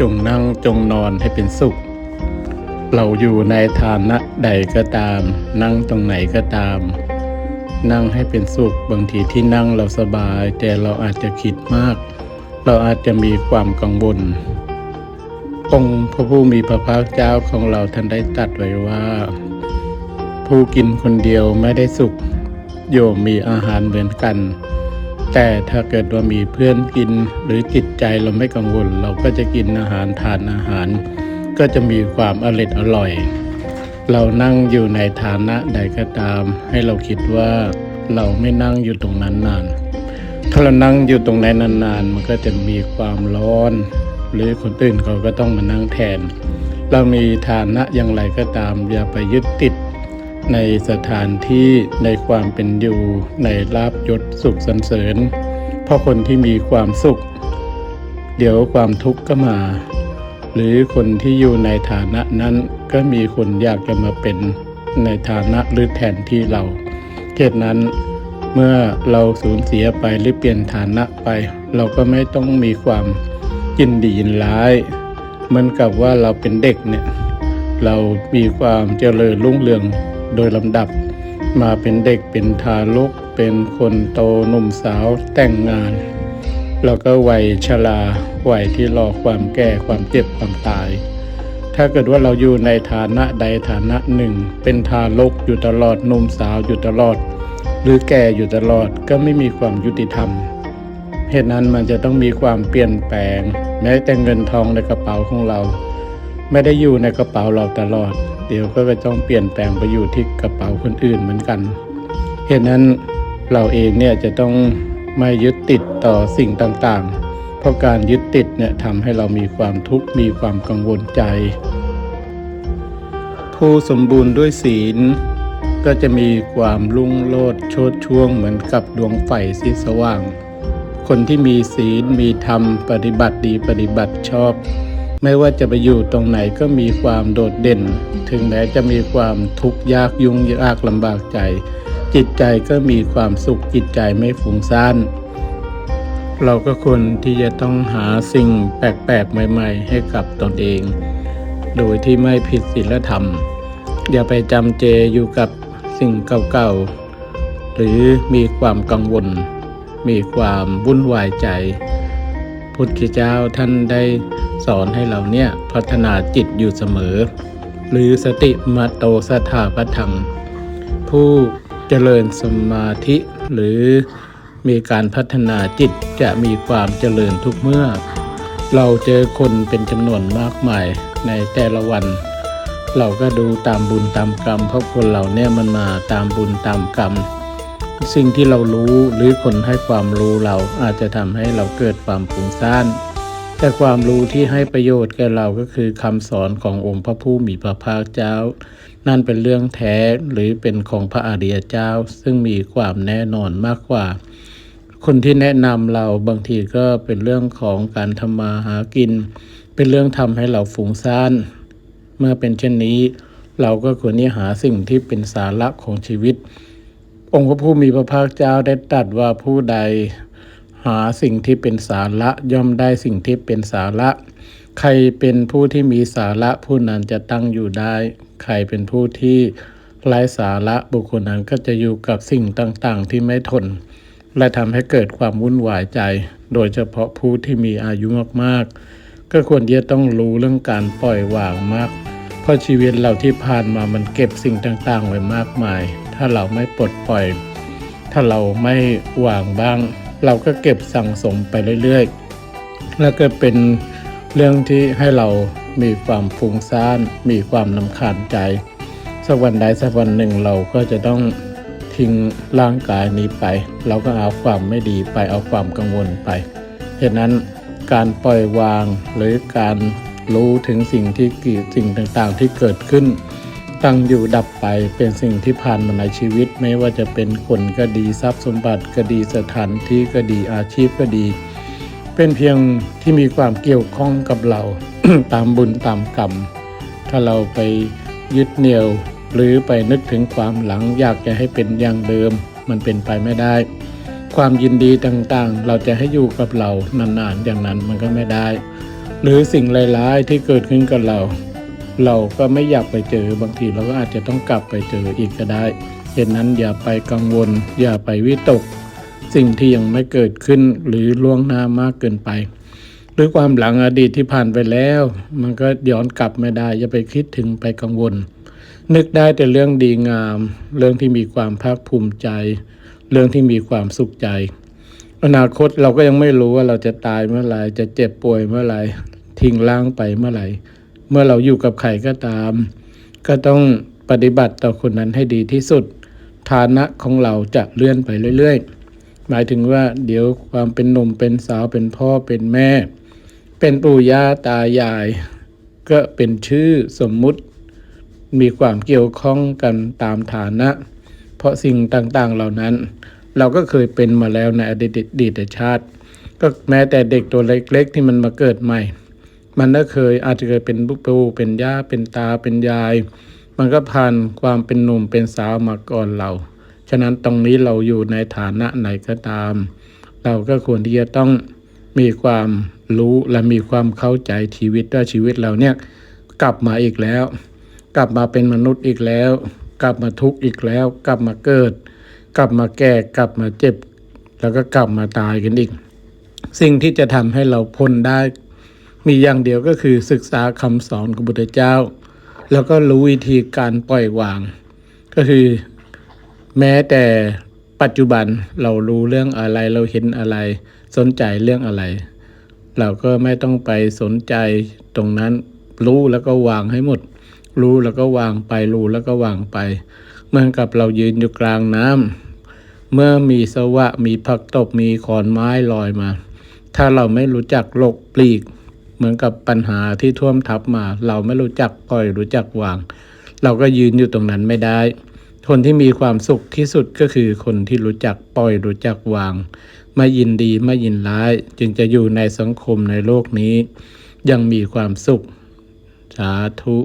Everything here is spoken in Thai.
จงนั่งจงนอนให้เป็นสุข เราอยู่ในฐานะใดก็ตาม นั่งตรงไหนก็ตาม นั่งให้เป็นสุข บางทีที่นั่งเราสบาย แต่เราอาจจะคิดมาก เราอาจจะมีความกังวลองค์พระผู้มีพระภาคเจ้าของเราท่านได้ตัดไว้ว่า ผู้กินคนเดียวไม่ได้สุข โยมมีอาหารเหมือนกัน แต่ถ้าเกิดว่ามีเพื่อนกินหรือจิตใจเราไม่กังวล เราก็จะกินอาหารทานอาหาร ก็จะมีความอร่อยอร่อย เรานั่งอยู่ในฐานะใดก็ตาม ให้เราคิดว่าเราไม่นั่งอยู่ตรงนั้นนาน ถ้าเรานั่งอยู่ตรงนั้นนานๆ มันก็จะมีความร้อน หรือคนอื่นเขาก็ต้องมานั่งแทน เรามีฐานะอย่างไรก็ตามอย่าไปยึดติด ในสถานที่ในความเป็นอยู่ในลาบยศสุขสรรเสริญ เพราะคนที่มีความสุข เดี๋ยวความทุกข์ก็มา หรือคนที่อยู่ในฐานะนั้นก็มีคนอยากจะมาเป็นในฐานะหรือแทนที่เราเหตุนั้นเมื่อเราสูญเสียไปหรือเปลี่ยนฐานะไป เราก็ไม่ต้องมีความยินดียินร้ายเหมือนกับว่าเราเป็นเด็กเนี่ยเรามีความเจริญรุ่งเรือง โดยลำดับ มาเป็นเด็กเป็นทารก เป็นคนโตหนุ่มสาวแต่งงาน แล้วก็วัยชราวัยที่รอความแก่ความเจ็บความตาย ถ้าเกิดว่าเราอยู่ในฐานะใดฐานะหนึ่ง เป็นทารกอยู่ตลอดหนุ่มสาวอยู่ตลอด หรือแก่อยู่ตลอดก็ไม่มีความยุติธรรมเหตุนั้นมันจะต้องมีความเปลี่ยนแปลง แม้แต่เงินทองในกระเป๋าของเรา ไม่ได้อยู่ในกระเป๋าเราตลอด เดี๋ยวก็จะต้องเปลี่ยนแปลงไปอยู่ที่กระเป๋าคนอื่นเหมือนกันเหตุนั้นเราเองเนี่ยจะต้องไม่ยึดติดต่อสิ่งต่างๆ เพราะการยึดติดเนี่ยทำให้เรามีความทุกข์มีความกังวลใจ ผู้สมบูรณ์ด้วยศีล ก็จะมีความรุ่งโรจน์โชดช่วงเหมือนกับดวงไฟสีสว่าง คนที่มีศีลมีธรรมปฏิบัติดีปฏิบัติชอบ ไม่ว่าจะไปอยู่ตรงไหนก็มีความโดดเด่น ถึงแม้จะมีความทุกข์ยากยุ่งยากลำบากใจ จิตใจก็มีความสุขจิตใจไม่ฟุ้งซ่านเราก็ควรที่จะต้องหาสิ่งแปลกๆ ใหม่ ๆ ให้กับตนเอง โดยที่ไม่ผิดศีลธรรม อย่าไปจำเจอยู่กับสิ่งเก่าๆ หรือมีความกังวล มีความวุ่นวายใจ พุทธเจ้าท่านได้ สอนให้เราเนี่ยพัฒนาจิตอยู่เสมอ หรือสติมาโตสถาปธรรม ผู้เจริญสมาธิหรือมีการพัฒนาจิตจะมีความเจริญทุกเมื่อ เราเจอคนเป็นจำนวนมากมายในแต่ละวัน เราก็ดูตามบุญตามกรรม เพราะคนเราเนี่ยมันมาตามบุญตามกรรม สิ่งที่เรารู้หรือคนให้ความรู้เราอาจจะทำให้เราเกิดความฟุ้งซ่าน แต่ความรู้ที่ให้ประโยชน์แก่เราก็คือคำสอนขององค์พระผู้มีพระภาคเจ้า นั่นเป็นเรื่องแท้หรือเป็นของพระอริยเจ้า ซึ่งมีความแน่นอนมากกว่า คนที่แนะนำเราบางทีก็เป็นเรื่องของการทำมาหากิน เป็นเรื่องทำให้เราฟุ้งซ่าน เมื่อเป็นเช่นนี้ เราก็ควรที่หาสิ่งที่เป็นสาระของชีวิต องค์พระผู้มีพระภาคเจ้าได้ตรัสว่าผู้ใด หาสิ่งที่เป็นสาระย่อมได้สิ่งที่เป็นสาระ ใครเป็นผู้ที่มีสาระผู้นั้นจะตั้งอยู่ได้ ใครเป็นผู้ที่ไร้สาระบุคคลนั้นก็จะอยู่กับสิ่งต่างๆ ที่ไม่ทน และทำให้เกิดความวุ่นวายใจ โดยเฉพาะผู้ที่มีอายุมากๆ ก็ควรจะต้องรู้เรื่องการปล่อยวางมาก เพราะชีวิตเราที่ผ่านมามันเก็บสิ่งต่างๆ ไว้มากมาย ถ้าเราไม่ปลดปล่อย ถ้าเราไม่วางบ้าง เราก็เก็บสั่งสมไปเรื่อยๆ แล้วก็เป็นเรื่องที่ให้เรามีความฟุ้งซ่าน มีความนำคาญใจ สักวันใดสักวันหนึ่งเราก็จะต้องทิ้งร่างกายนี้ไป เราก็เอาความไม่ดีไปเอาความกังวลไปเหตุนั้นการปล่อยวางหรือการรู้ถึงสิ่งที่สิ่งต่างๆที่เกิดขึ้น ตั้งอยู่ดับไปเป็นสิ่งที่ผ่านมาในชีวิต ไม่ว่าจะเป็นคนก็ดีทรัพย์สมบัติก็ดีสถานที่ก็ดีอาชีพก็ดี เป็นเพียงที่มีความเกี่ยวข้องกับเราตามบุญตามกรรม ถ้าเราไปยึดเหนี่ยวหรือไปนึกถึงความหลังอยากจะให้เป็นอย่างเดิม มันเป็นไปไม่ได้ ความยินดีต่างๆ เราจะให้อยู่กับเรานานๆอย่างนั้นมันก็ไม่ได้ หรือสิ่งร้ายๆที่เกิดขึ้นกับเรา เราก็ไม่อยากไปเจอบางทีเราก็อาจจะต้องกลับไปเจออีกก็ได้เหตุนั้นอย่าไปกังวล อย่าไปวิตก สิ่งที่ยังไม่เกิดขึ้นหรือล่วงหน้ามากเกินไป หรือความหลังอดีตที่ผ่านไปแล้ว มันก็ย้อนกลับไม่ได้ อย่าไปคิดถึงไปกังวล นึกได้แต่เรื่องดีงาม เรื่องที่มีความภาคภูมิใจ เรื่องที่มีความสุขใจ อนาคตเราก็ยังไม่รู้ว่าเราจะตายเมื่อไหร่จะเจ็บป่วยเมื่อไหร่ทิ้งร่างไปเมื่อไหร่ เมื่อเราอยู่กับใครก็ตาม ก็ต้องปฏิบัติต่อคนนั้นให้ดีที่สุด ฐานะของเราจะเลื่อนไปเรื่อย ๆ หมายถึงว่าเดี๋ยวความเป็นหนุ่มเป็นสาวเป็นพ่อเป็นแม่ เป็นปู่ย่าตายาย ก็เป็นชื่อสมมุติ มีความเกี่ยวข้องกันตามฐานะ เพราะสิ่งต่างๆเหล่านั้น เราก็เคยเป็นมาแล้วในอดีตดีตชาติ ก็แม้แต่เด็กตัวเล็กๆที่มันมาเกิดใหม่ มันก็เคยอาจจะเคยเป็นปู่เป็นย่าเป็นตาเป็นยาย มันก็ผ่านความเป็นหนุ่มเป็นสาวมาก่อนเรา ฉะนั้นตรงนี้เราอยู่ในฐานะไหนก็ตาม เราก็ควรที่จะต้องมีความรู้และมีความเข้าใจชีวิตว่าชีวิตเราเนี่ยกลับมาอีกแล้ว กลับมาเป็นมนุษย์อีกแล้ว กลับมาทุกข์อีกแล้ว กลับมาเกิด กลับมาแก่กลับมาเจ็บ แล้วก็กลับมาตายกันอีก สิ่งที่จะทำให้เราพ้นได้ มีอย่างเดียวก็คือศึกษาคำสอนของพุทธเจ้า แล้วก็รู้วิธีการปล่อยวาง ก็คือแม้แต่ปัจจุบันเรารู้เรื่องอะไรเราเห็นอะไร สนใจเรื่องอะไร เราก็ไม่ต้องไปสนใจตรงนั้นรู้แล้วก็วางให้หมด รู้แล้วก็วางไปรู้แล้วก็วางไป เหมือนกับเรายืนอยู่กลางน้ำเมื่อมีสวะมีผักตบมีขอนไม้ลอยมา ถ้าเราไม่รู้จักหลบปลีก เหมือนกับปัญหาที่ท่วมทับมา เราไม่รู้จักปล่อยรู้จักวาง เราก็ยืนอยู่ตรงนั้นไม่ได้ คนที่มีความสุขที่สุดก็คือคนที่รู้จักปล่อยรู้จักวาง ไม่ยินดีไม่ยินร้าย จึงจะอยู่ในสังคมในโลกนี้ ยังมีความสุขสาธุ